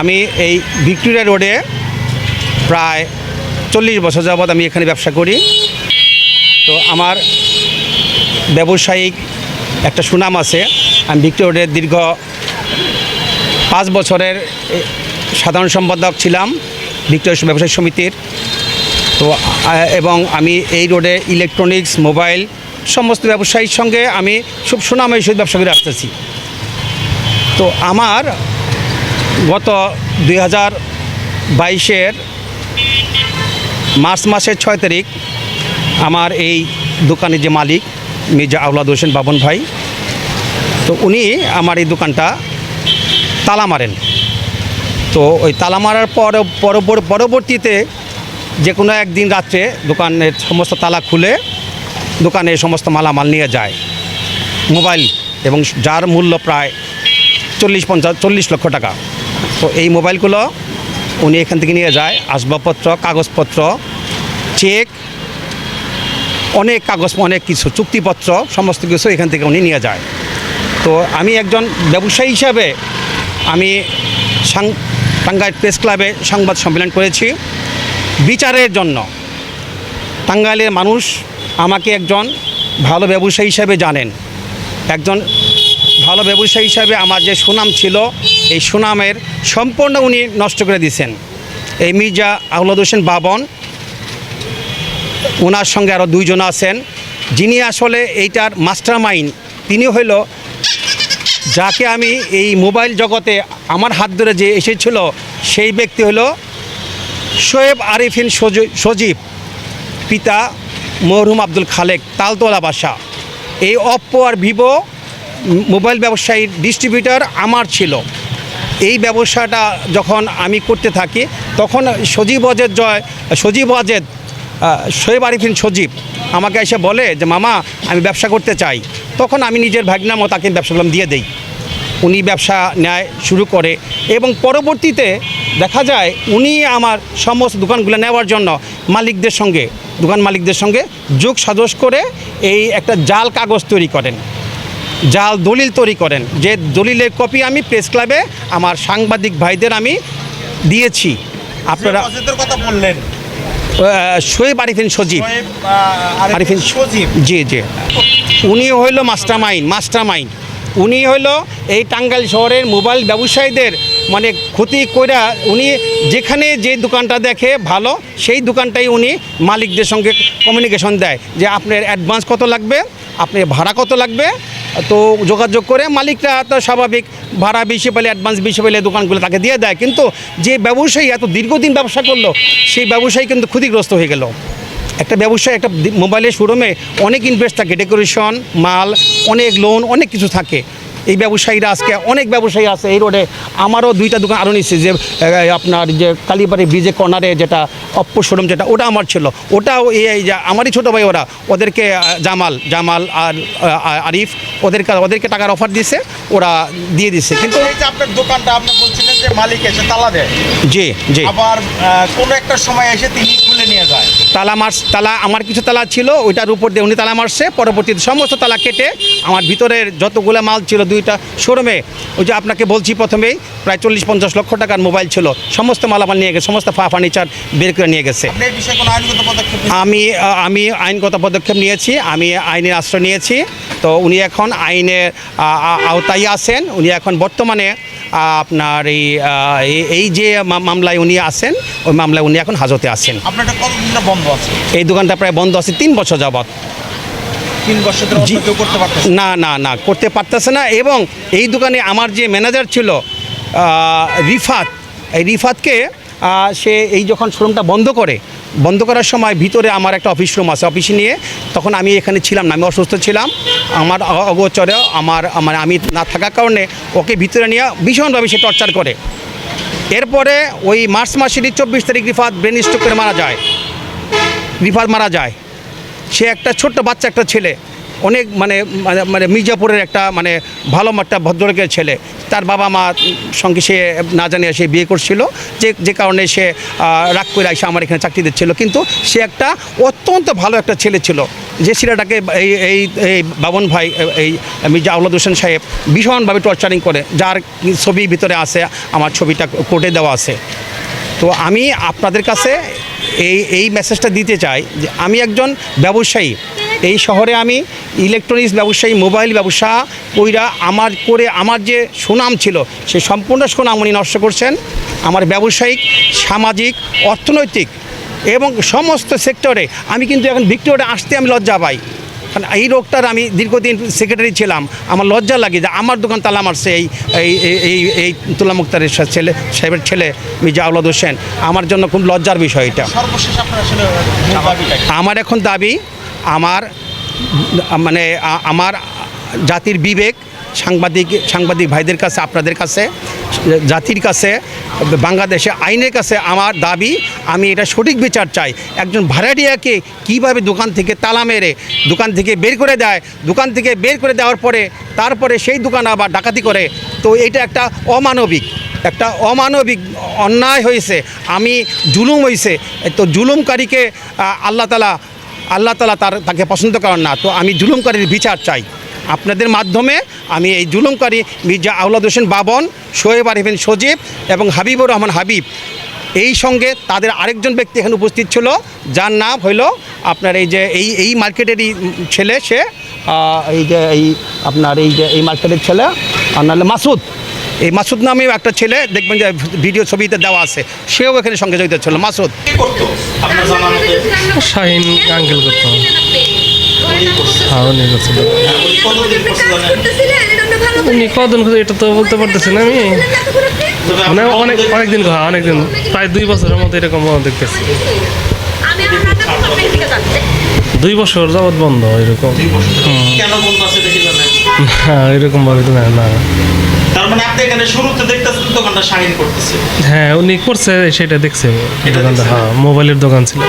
আমি এই ভিক্টোরিয়া রোডে প্রায় চল্লিশ বছর যাবৎ আমি এখানে ব্যবসা করি। তো আমার ব্যবসায়িক একটা সুনাম আছে। আমি ভিক্টোরিয়া রোডের দীর্ঘ পাঁচ বছরের সাধারণ সম্পাদক ছিলাম ভিক্টোরিয়া ব্যবসায়ী সমিতির। তো এবং আমি এই রোডে ইলেকট্রনিক্স মোবাইল সমস্ত ব্যবসায়ীর সঙ্গে আমি খুব সুনামের সহিত ব্যবসা করে আসতেছি। তো আমার গত দুই হাজার বাইশের মার্চ মাসের ছয় তারিখ আমার এই দোকানের যে মালিক মির্জা আউলাদ হোসেন বাবন ভাই, তো উনি আমার এই দোকানটা তালা মারেন। তো ওই তালা মারার পর পরবর- পরবর্তীতে যে কোনো একদিন রাত্রে দোকানের সমস্ত তালা খুলে দোকানে সমস্ত মালামাল নিয়ে যায়। মোবাইল এবং যার মূল্য প্রায় চল্লিশ পঞ্চাশ, চল্লিশ লক্ষ টাকা। তো এই মোবাইলগুলো উনি এখান থেকে নিয়ে যায়, আসবাবপত্র, কাগজপত্র চেক অনেক কাগজ, অনেক কিছু, চুক্তিপত্র, সমস্ত কিছু এখান থেকে উনি নিয়ে যায়। তো আমি একজন ব্যবসায়ী হিসাবে আমি সাং- টাঙ্গাইল প্রেস ক্লাবে সংবাদ সম্মেলন করেছি। বিচারের জন্য। টাঙ্গাইলের মানুষ আমাকে একজন ভালো ব্যবসায়ী হিসাবে জানেন। একজন ভালো ব্যবসায়ী হিসাবে আমার যে সুনাম ছিল এই সুনামের সম্পূর্ণ উনি নষ্ট করে দিয়েছেন। এই মির্জা আউলাদ হোসেন বাবন ওনার সঙ্গে আরও দুইজন আছেন। যিনি আসলে এইটার মাস্টার মাইন্ড তিনি হইল যাকে আমি এই মোবাইল জগতে আমার হাত ধরে যে এসেছিল, সেই ব্যক্তি হলো শোয়েব আরিফিন সজ- সজীব, পিতা মরহুম আব্দুল খালেক, তালতলা বাসা। এই অপ্পো আর ভিভো মোবাইল ব্যবসায়ীর ডিস্ট্রিবিউটর আমার ছিল। এই ব্যবসাটা যখন আমি করতে থাকি, তখন সজীব অজেদ জয়, সজীব অজেদ শোয়েব আরিফিন সজীব আমাকে এসে বলে যে, মামা, আমি ব্যবসা করতে চাই। তখন আমি নিজের ভাগনামো তাকে ব্যবসা করলাম, দিয়ে দেই। উনি ব্যবসা নেয় শুরু করে এবং পরবর্তীতে দেখা যায় উনি আমার সমস্ত দোকানগুলো নেওয়ার জন্য মালিকদের সঙ্গে, দোকান মালিকদের সঙ্গে যোগ সাজস করে এই একটা জাল কাগজ তৈরি করেন। জাল দলিল তৈরি করেন। যে দলিলের কপি আমি প্রেস ক্লাবে আমার সাংবাদিক ভাইদের আমি দিয়েছি। আপনারা কথা বললেন। শোয়েব আরিফিন সজীব। আরিফিন সজীব। জি জি। উনি হইল মাস্টার মাইন্ড মাস্টার মাইন্ড উনি হইল এই টাঙ্গাইল শহরের মোবাইল ব্যবসায়ীদের মানে ক্ষতি কইরা উনি যেখানে যে দোকানটা দেখে ভালো সেই দোকানটাই উনি মালিকদের সঙ্গে কমিউনিকেশন দেয়। যে আপনার অ্যাডভান্স কত লাগবে? আপনার ভাড়া কত লাগবে? তো যোগাযোগ করে মালিকরা তো স্বাভাবিক, ভাড়া বেশি পেলে অ্যাডভান্স বেশি পেলে দোকানগুলো তাকে দিয়ে দেয়। কিন্তু যে ব্যবসায়ী এত দীর্ঘদিন ব্যবসা করল, সেই ব্যবসায়ী কিন্তু ক্ষতিগ্রস্ত হয়ে গেল। একটা ব্যবসায়, একটা মোবাইলের শোরুমে অনেক ইনভেস্ট থাকে ডেকোরেশন মাল, অনেক লোন অনেক কিছু থাকে। এই ব্যবসায়ীরা আজকে, অনেক ব্যবসায়ী আছে এই রোডে আমারও দুইটা দোকান আরও নিচ্ছে যে আপনার যে কালীবাড়ি ব্রিজে কর্নারে যেটা, অপ্প শোরুম যেটা, ওটা আমার ছিল। ওটাও এই আমারই ছোটো ভাই ওরা, ওদেরকে জামাল জামাল আর আরিফ, ওদেরকে ওদেরকে টাকার অফার দিছে ওরা দিয়ে দিছে কিন্তু আপনার দোকানটা, আপনি বলছিলেন যে মালিক এসে তালা দেয়। জি জি। আবার কোনো একটা সময় এসে তিনি খুলে নিয়ে যায়। তালা মার তালা আমার কিছু তালা ছিল ওইটার উপর দিয়ে উনি তালা মারছে পরবর্তীতে সমস্ত তালা কেটে আমার ভিতরের যতগুলো মাল ছিল দুইটা শোরুমে ওই যে আপনাকে বলছি প্রথমেই প্রায় চল্লিশ পঞ্চাশ লক্ষ টাকার মোবাইল ছিল সমস্ত মালামাল নিয়ে গেছে সমস্ত ফা ফার্নিচার বের করে নিয়ে গেছে? আমি আমি আইনগত পদক্ষেপ নিয়েছি আমি আইনের আশ্রয় নিয়েছি তো উনি এখন আইনের আওতায় আছেন উনি এখন বর্তমানে আপনার এই এই- যে মামলায় উনি আছেন ওই মামলায় উনি এখন হাজতে আছেন। আপনার কতদিন বন্ধ আছে? এই দোকানটা প্রায় বন্ধ আছে তিন বছর যাবৎ। না। না না করতে পারতেছে না। এবং এই দোকানে আমার যে ম্যানেজার ছিল রিফাত এই রিফাতকে সে এই যখন শোরুমটা বন্ধ করে বন্ধ করার সময় ভিতরে আমার একটা অফিস রুম আছে অফিসে নিয়ে তখন আমি এখানে ছিলাম না, আমি অসুস্থ ছিলাম। আমার অগোচরে আমার মানে আমি না থাকার কারণে ওকে ভিতরে নিয়ে ভীষণভাবে সে টর্চার করে। এরপরে ওই মার্চ মাসেরই চব্বিশ তারিখ রিফাত ব্রেন স্ট্রোক করে মারা যায়। রিফাত মারা যায়। সে একটা ছোট্ট বাচ্চা, একটা ছেলে। অনেক মানে মানে- মানে মির্জাপুরের একটা মানে ভালো একটা ভদ্রলোকের ছেলে। তার বাবা মা সঙ্গে সে না জানিয়ে সে বিয়ে করছিল, যে যে কারণে সে রাগ করে এসে আমার এখানে চাকরি দিচ্ছিল। কিন্তু সে একটা অত্যন্ত ভালো একটা ছেলে ছিল, যে ছেলেটাকে এই এই এই বাবন ভাই, এই মির্জা আউলাদ হোসেন সাহেব ভীষণভাবে টর্চারিং করে, যার ছবি ভিতরে আছে, আমার ছবিটা কোর্টে দেওয়া আছে। তো আমি আপনাদের কাছে এই এই মেসেজটা দিতে চাই যে আমি একজন ব্যবসায়ী। এই শহরে আমি ইলেকট্রনিক্স ব্যবসায়ী মোবাইল ব্যবসা কইরা আমার করে আমার যে সুনাম ছিল, সে সম্পূর্ণ সুনাম উনি নষ্ট করছেন। আমার ব্যবসায়িক, সামাজিক, অর্থনৈতিক এবং সমস্ত সেক্টরে আমি কিন্তু এখন ভিক্টোরিয়া আসতে আমি লজ্জা পাই। কারণ এই রোগটার আমি দীর্ঘদিন সেক্রেটারি ছিলাম। আমার লজ্জা লাগে যে আমার দোকান তালা মারছে এই এই এই- তুলা মুক্তারের ছেলে সাহেবের ছেলে মির্জা আউলাদ হোসেন। আমার জন্য খুব লজ্জার বিষয় এটা? আমার এখন দাবি আমার মানে আমার জাতির বিবেক সাংবাদিক সাংবাদিক ভাইদের কাছে আপনাদের কাছে জাতির কাছে বাংলাদেশে আইনের কাছে আমার দাবি আমি এটা সঠিক বিচার চাই। একজন ভাড়াটিয়াকে কীভাবে দোকান থেকে তালা মেরে দোকান থেকে বের করে দেয় দোকান থেকে বের করে দেওয়ার পরে তারপরে সেই দোকান আবার ডাকাতি করে তো এটা একটা অমানবিক একটা অমানবিক অন্যায় হয়েছে আমি জুলুম হয়েছে তো জুলুমকারীকে আহ, আল্লাহ তালা আল্লাহ তালা তার তাকে পছন্দ করেন না তো আমি জুলুমকারীর বিচার চাই। আপনাদের মাধ্যমে আমি এই জুলুমকারী মির্জা আউলাদ হোসেন বাবন শোয়েব আরিফিন সজীব এবং হাবিবুর রহমান হাবিব এই সঙ্গে তাদের আরেকজন ব্যক্তি এখানে উপস্থিত ছিল যার নাম হইল আপনার এই যে এই এই মার্কেটেরই ছেলে সে এই যে এই আপনার এই যে এই মার্কেটের ছেলে আর নাহলে মাসুদ। এই মাসুদ নামেও একটা ছেলে দেখবেন যে ভিডিও ছবিতে দেওয়া আছে সেও এখানে সঙ্গে জড়িত ছিল। মাসুদ। শাহিন আঙ্কেল করতো। উনি কদিন করে এটা তো বলতে পারতেছি না আমি। মানে অনেক কতদিন- অনেক দিন হ্যাঁ অনেক দিন প্রায় দুই বছরের মতো এরকম দেখতেছি। দুই বছর যাবৎ বন্ধ এরকম। কেন বলতো আছে দেখি জানেন? হ্যাঁ এরকম ভাবে তো না মানে হ্যাঁ উনি করছে সেটা দেখছে। দোকানটা দেখছে? হ্যাঁ মোবাইলের দোকান ছিল।